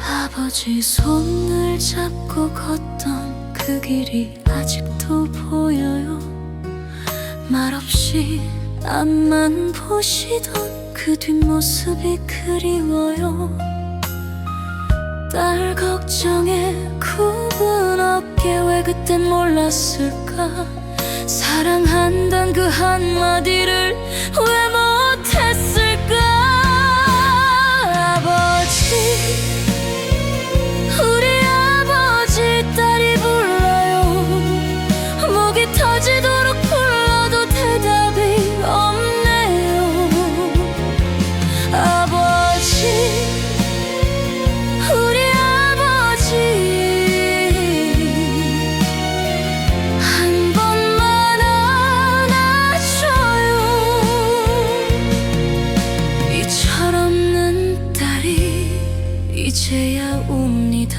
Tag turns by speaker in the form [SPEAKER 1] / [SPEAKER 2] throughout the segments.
[SPEAKER 1] 아버지 손을 잡고 걷던 그 길이 아직도 보여요. 말없이 앞만 보시던 그 뒷모습이 그리워요 딸 걱정에 굽은 어깨 왜 그땐 몰랐을까? 사랑한단 그 한마디를 왜 이제야 옵니다.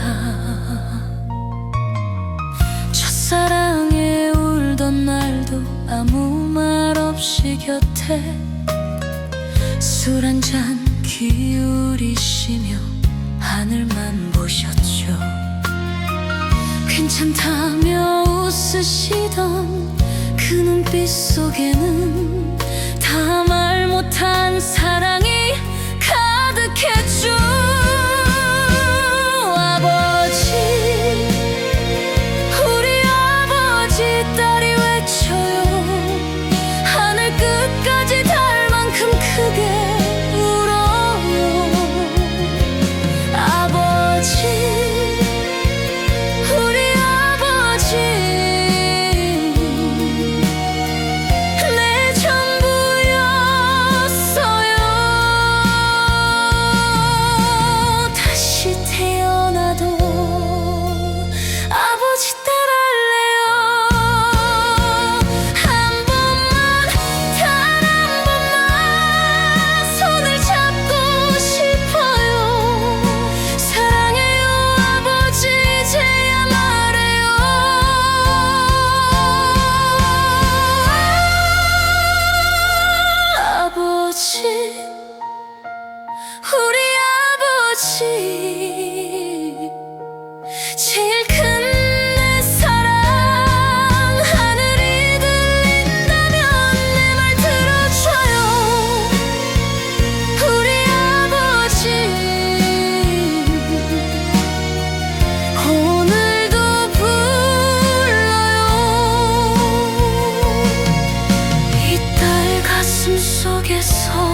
[SPEAKER 1] 첫사랑에 울던 날도 아무 말 없이 곁에 술 한잔 기울이시며 하늘만 보셨죠. 괜찮다며 웃으시던 그 눈빛 속에는 다 말 못한 사랑이 같이 제일 큰 내 사랑 하늘이 들린다면 내 말 들어줘요. 우리 아버지 오늘도 불러요. 이 딸 가슴 속에서